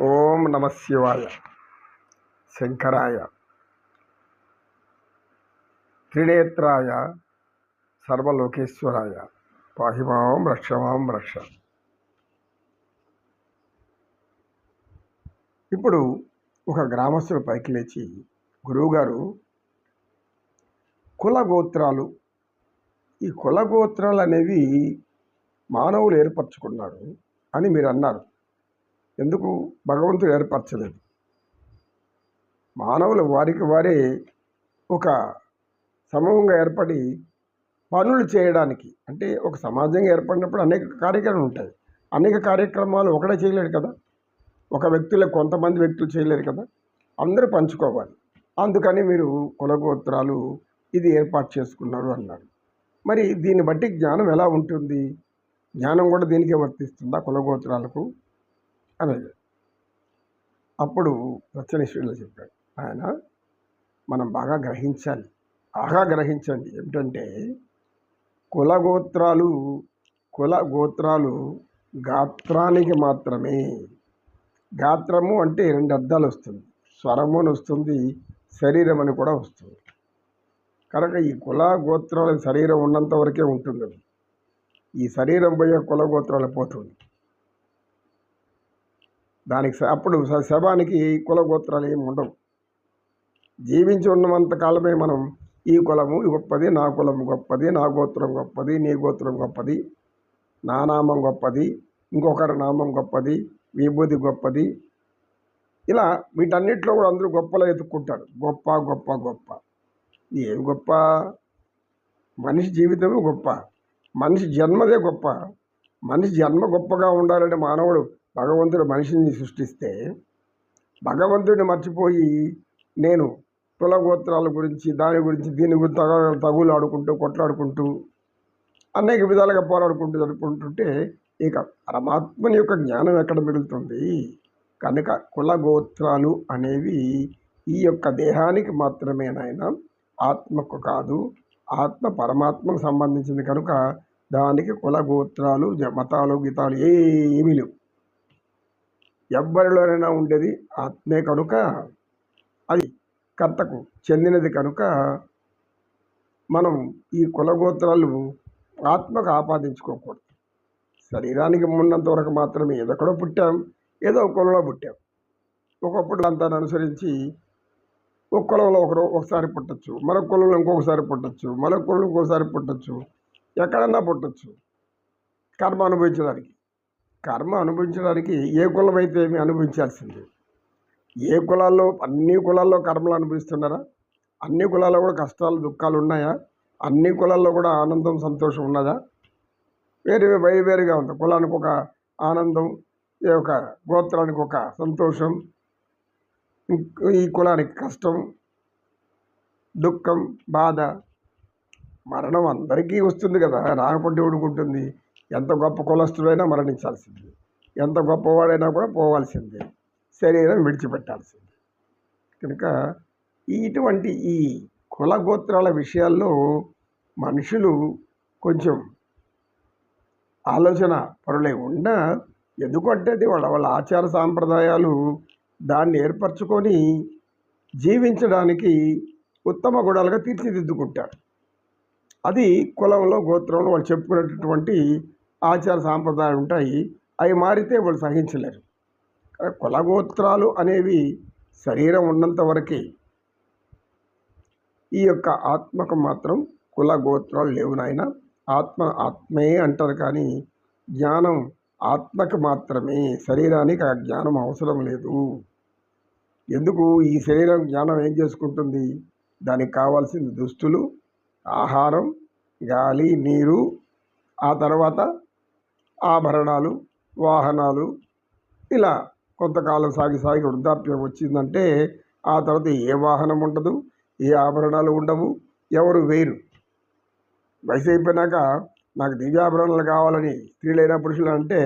ఓం నమ శివాయ. శంకరాయ. త్రినేత్రాయ. సర్వలోకేశ్వరాయ. పాహిమాం రక్షమాం రక్ష ఇప్పుడు ఒక గ్రామస్తుడు పైకి లేచి గురువుగారు కుల గోత్రాలు. ఈ కుల గోత్రాలు అనేవి మానవులు ఏర్పరచుకున్నారు అని మీరు అన్నారు ఎందుకు భగవంతుడు ఏర్పరచలేదు? మానవులు వారికి వారే ఒక సమూహంగా ఏర్పడి పనులు చేయడానికి అంటే ఒక సమాజంగా ఏర్పడినప్పుడు అనేక కార్యక్రమాలు ఉంటాయి. అనేక కార్యక్రమాలు ఒకటే చేయలేరు కదా? ఒక వ్యక్తులకు కొంతమంది వ్యక్తులు చేయలేరు కదా? అందరూ పంచుకోవాలి. అందుకని మీరు కులగోత్రాలు ఇది ఏర్పాటు చేసుకున్నారు అన్నారు. మరి దీన్ని బట్టి జ్ఞానం ఎలా ఉంటుంది? జ్ఞానం కూడా దీనికే వర్తిస్తుందా కులగోత్రాలకు? అనేది. అప్పుడు రచనేశ్వరులు చెప్పాడు. ఆయన మనం బాగా గ్రహించాలి. బాగా గ్రహించండి. ఏమిటంటే కులగోత్రాలు కుల గోత్రాలు గాత్రానికి మాత్రమే. గాత్రము అంటే రెండు అర్థాలు వస్తుంది. స్వరము అని వస్తుంది శరీరం అని కూడా వస్తుంది. కనుక ఈ కుల గోత్రాల శరీరం ఉన్నంత వరకే ఉంటుంది అది. ఈ శరీరం పోయే కుల గోత్రాలు పోతుంది. దానికి అప్పుడు స- శవానికి కుల గోత్రాలు ఏమి ఉండవు. జీవించి ఉన్నంత కాలమే మనం ఈ కులము గొప్పది నా కులం గొప్పది నా గోత్రం గొప్పది నీ గోత్రం గొప్పది నా నామం గొప్పది ఇంకొకరి నామం గొప్పది విభూతి గొప్పది. ఇలా వీటన్నిటిలో కూడా అందరూ గొప్పలో ఎత్తుక్కుంటారు గొప్ప గొప్ప గొప్ప. ఏమి గొప్ప? మనిషి జీవితమే గొప్ప. మనిషి జన్మదే గొప్ప. మనిషి జన్మ గొప్పగా ఉండాలంటే మానవుడు భగవంతుడు మనిషిని సృష్టిస్తే భగవంతుడిని మర్చిపోయి నేను కుల గోత్రాల గురించి దాని గురించి దీని గురించి తగ తగులు ఆడుకుంటూ కొట్లాడుకుంటూ అనేక విధాలుగా పోరాడుకుంటూ జరుపుకుంటుంటే ఇక పరమాత్మని యొక్క జ్ఞానం ఎక్కడ మిగులుతుంది? కనుక కుల గోత్రాలు అనేవి ఈ యొక్క దేహానికి మాత్రమే నాయన ఆత్మకు కాదు. ఆత్మ పరమాత్మకు సంబంధించింది కనుక దానికి కుల గోత్రాలు మతాలు గీతాలు ఏమీ లేవు. ఎవ్వరిలోనైనా ఉండేది ఆత్మే కనుక అది కర్తకు చెందినది కనుక మనం ఈ కులగోత్రాలు ఆత్మకు ఆపాదించుకోకూడదు. శరీరానికి ఉన్నంత వరకు మాత్రమే ఏదొక్కడో పుట్టాం ఏదో ఒక కులంలో పుట్టాం. ఒకప్పుడు అంతా అనుసరించి ఒక కులంలో ఒకరు ఒకసారి పుట్టచ్చు మరొక కులంలో ఇంకొకసారి పుట్టచ్చు మరొక కులంలో ఇంకొకసారి పుట్టచ్చు ఎక్కడన్నా పుట్టచ్చు. కర్మ అనుభవించడానికి కర్మ అనుభవించడానికి ఏ కులం అయితే ఏమి అనుభవించాల్సింది. ఏ కులాల్లో అన్ని కులాల్లో కర్మలు అనుభవిస్తున్నారా? అన్ని కులాల్లో కూడా కష్టాలు దుఃఖాలు ఉన్నాయా? అన్ని కులాల్లో కూడా ఆనందం సంతోషం ఉన్నదా? వేరే వేరు వేరుగా ఉంది. కులానికి ఒక ఆనందం ఈ యొక్క గోత్రానికి ఒక సంతోషం ఈ కులానికి కష్టం దుఃఖం బాధ మరణం అందరికీ వస్తుంది కదా. రాకపోతే ఊడుకుంటుంది ఎంత గొప్ప కులస్తుడైనా మరణించాల్సిందే. ఎంత గొప్పవాడైనా కూడా పోవాల్సిందే. శరీరం విడిచిపెట్టాల్సిందే. కనుక ఇటువంటి ఈ కుల గోత్రాల విషయాల్లో మనుషులు కొంచెం ఆలోచన పరులై ఉన్నా ఎందుకంటే అది వాళ్ళ వాళ్ళ ఆచార సాంప్రదాయాలు దాన్ని ఏర్పరచుకొని జీవించడానికి ఉత్తమ గుణాలుగా తీర్చిదిద్దుకుంటారు. అది కులంలో గోత్రంలో వాళ్ళు చెప్పుకునేటటువంటి ఆచార సాంప్రదాయాలు ఉంటాయి అవి మారితే వాళ్ళు సహించలేరు. కానీ కులగోత్రాలు అనేవి శరీరం ఉన్నంత వరకే. ఈ యొక్క ఆత్మకు మాత్రం కుల గోత్రాలు లేవు నాయన. ఆత్మ ఆత్మే అంటారు కానీ జ్ఞానం ఆత్మకు మాత్రమే. శరీరానికి ఆ జ్ఞానం అవసరం లేదు. ఎందుకు? ఈ శరీరం జ్ఞానం ఏం చేసుకుంటుంది? దానికి కావాల్సిన దుస్తులు ఆహారం గాలి నీరు. ఆ తర్వాత ఆభరణాలు వాహనాలు ఇలా కొంతకాలం సాగి సాగి వృద్ధాప్యం వచ్చిందంటే ఆ తర్వాత ఏ వాహనం ఉండదు ఏ ఆభరణాలు ఉండవు ఎవరు వేరు. వయసు అయిపోయినాక నాకు దివ్యాభరణాలు కావాలని స్త్రీలైనా పురుషులు అంటే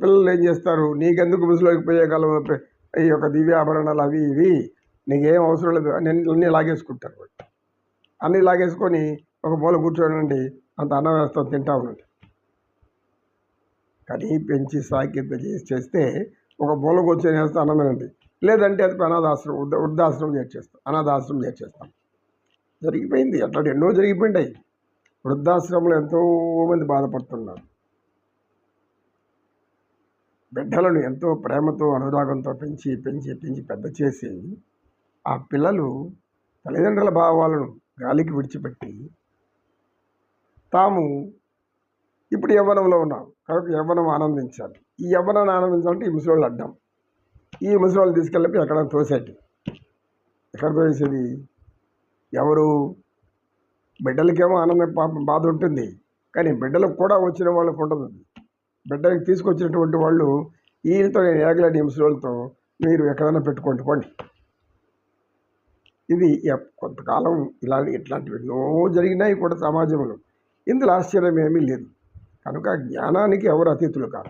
పిల్లలు ఏం చేస్తారు? నీకెందుకు ముసలోకి పోయే కాలం ఈ యొక్క దివ్యాభరణాలు అవి ఇవి నీకేం అవసరం లేదు అన్నీ లాగేసుకుంటారు అన్నీ లాగేసుకొని ఒక మూల కూర్చోనండి అంత అన్నం వేస్తాం తింటా ఉండండి కానీ పెంచి సాకింత చేసి చేస్తే ఒక మూల కూర్చొని వేస్తే అన్నమేనండి లేదంటే అది అనాథాశ్రమం వృద్ధ వృద్ధాశ్రమం చేర్చేస్తాం. అనాథాశ్రమం చేర్చేస్తాం. జరిగిపోయింది. అట్లా ఎన్నో జరిగిపోయింటాయి. వృద్ధాశ్రమంలో ఎంతో మంది బాధపడుతున్నారు. బిడ్డలను ఎంతో ప్రేమతో అనురాగంతో పెంచి పెంచి పెంచి పెద్ద చేసి ఆ పిల్లలు తల్లిదండ్రుల భావాలను గాలికి విడిచిపెట్టి తాము ఇప్పుడు యవ్వనంలో ఉన్నాం. కాబట్టి యవ్వనం ఆనందించాలి. ఈ యవ్వనాన్ని ఆనందించాలంటే ఈ ముసలోళ్ళు అడ్డం. ఈ ముసలోళ్ళు తీసుకెళ్ళి ఎక్కడ తోసేటి. ఎక్కడ తోసేది ఎవరు? బిడ్డలకేమో ఆనందం పాపం బాధ ఉంటుంది. కానీ బిడ్డలకు కూడా వచ్చిన వాళ్ళకు ఉండదు. బిడ్డలకు తీసుకొచ్చినటువంటి వాళ్ళు ఈయనతో నేను ఏగలేని ముసలోళ్ళతో మీరు ఎక్కడైనా పెట్టుకోండి పోండి. ఇది కొంతకాలం ఇలా ఇట్లాంటివి ఎన్నో జరిగినాయి కూడా సమాజంలో. ఇందులో ఆశ్చర్యం ఏమీ లేదు. కనుక జ్ఞానానికి ఎవరు అతిథులు కాదు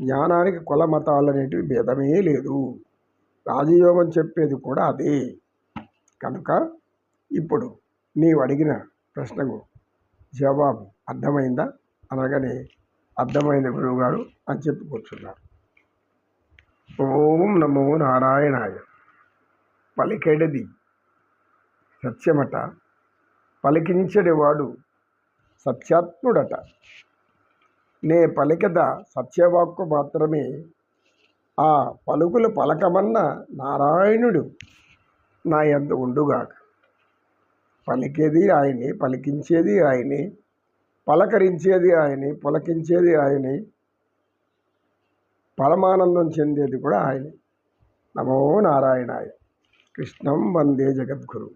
జ్ఞానానికి కుల మతాలు అనేటివి భేదమే లేదు. రాజయోగం చెప్పేది కూడా అదే. కనుక ఇప్పుడు నీవు అడిగిన ప్రశ్నకు జవాబు అర్థమైందా? అనగానే అర్థమైంది గురువుగారు అని చెప్పి కూర్చున్నారు. ఓం నమో నారాయణాయ. పలికెడది. సత్యమట. పలికించడేవాడు సత్యాత్ముడట. నే పలికద సత్యవాక్కు మాత్రమే. ఆ పలుకులు పలకమన్న నారాయణుడు నా ఎంత ఉండుగాక. పలికేది ఆయనే పలికించేది ఆయనే పలకరించేది ఆయనే పులకించేది ఆయనే పరమానందం చెందేది కూడా ఆయనే. నమో నారాయణాయ. కృష్ణం వందే జగద్గురు.